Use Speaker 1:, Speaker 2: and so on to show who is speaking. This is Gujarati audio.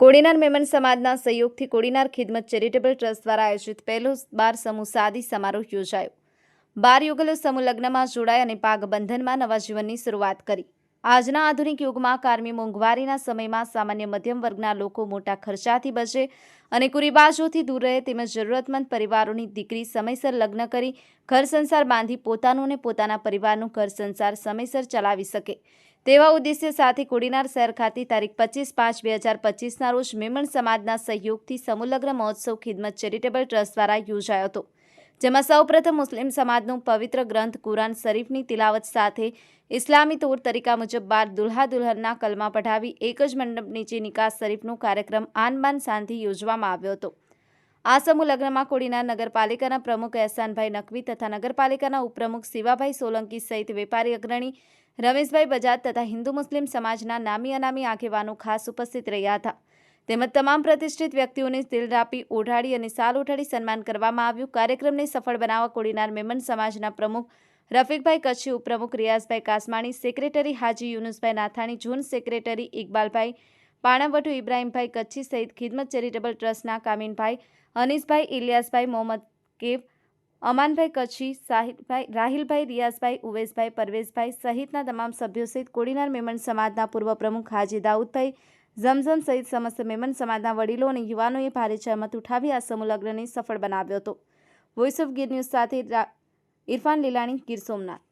Speaker 1: કોડીનાર મેમન સમાજના સહયોગથી કોડીનાર ખિદમત ચેરિટેબલ ટ્રસ્ટ દ્વારા આયોજિત પહેલો બાર સમૂહ સાદી સમારોહ યોજાયો. બાર યુગલો સમૂહ લગ્નમાં જોડાય અને પાગબંધનમાં નવા જીવનની શરૂઆત કરી. આજના આધુનિક યુગમાં કારમી મોંઘવારીના સમયમાં સામાન્ય મધ્યમ વર્ગના લોકો મોટા ખર્ચાથી બચે અને કુરિબાજોથી દૂર રહે તેમજ જરૂરતમંદ પરિવારોની દીકરી સમયસર લગ્ન કરી ઘર સંસાર બાંધી પોતાનું અને પોતાના પરિવારનું ઘર સંસાર સમયસર ચલાવી શકે. તેવા ઉદ્દેશ્ય સાથે કોડીનાર શહેર ખાતે તારીખ પચીસ પાંચ બે હજાર પચીસના રોજ મેમણ સમાજના સહયોગથી સમુલગ્ન મહોત્સવ ખિદમત ચેરિટેબલ ટ્રસ્ટ દ્વારા યોજાયો હતો, જેમાં સૌપ્રથમ મુસ્લિમ સમાજનું પવિત્ર ગ્રંથ કુરાન શરીફની તિલાવત સાથે ઇસ્લામી તોર તરીકા મુજબ બાર દુલ્હા દુલ્હનના કલમા પઢાવી એક જ મંડપ નીચે નિકાસ શરીફનો કાર્યક્રમ આનબાન શાંતિ યોજવામાં આવ્યો હતો. આ સમૂહ લગ્નમાં કોડીના નગરપાલિકાના પ્રમુખ એહસાનભાઈ નકવી તથા નગરપાલિકાના ઉપપ્રમુખ શિવાભાઈ સોલંકી સહિત વેપારી અગ્રણી રમેશભાઈ બજાજ તથા હિન્દુ મુસ્લિમ સમાજના નામી અનામી આગેવાનો ખાસ ઉપસ્થિત રહ્યા હતા. તેમજ તમામ પ્રતિષ્ઠિત વ્યક્તિઓને તિલરાપી ઓઢાડી અને સાલ ઓઢાડી સન્માન કરવામાં આવ્યું. કાર્યક્રમને સફળ બનાવવા કોડીનાર મેમન સમાજના પ્રમુખ રફીકભાઈ કચ્છી, ઉપપ્રમુખ રિયાઝભાઈ Kasmani, secretary Haji Yunusbhai Nathani zone secretary ઇકબાલભાઈ પાણાવટુ ઇબ્રાહીમભાઈ કચ્છી સહિત ખિદમત ચેરિટેબલ ટ્રસ્ટના કામીનભાઈ અનીશભાઈ ઇલિયાસભાઈ, મોહમ્મદ કેવ અમાનભાઈ કચ્છી, સાહિલભાઈ, રાહિલભાઈ, રિયાઝભાઈ, ઉવેશભાઈ, પરવેશભાઈ સહિતના તમામ સભ્યો સહિત કોડીનાર મેમન સમાજના પૂર્વ પ્રમુખ હાજી દાઉદભાઈ, ઝમઝમ સહિત સમસ્ત મેમન સમાજના વડીલો અને યુવાનોએ ભારે જહેમત ઉઠાવી આ સમૂહ સફળ બનાવ્યો હતો. વોઇસ ઓફ ગીર ન્યૂઝ સાથે ઇરફાન લીલાણી, ગીર સોમનાથ.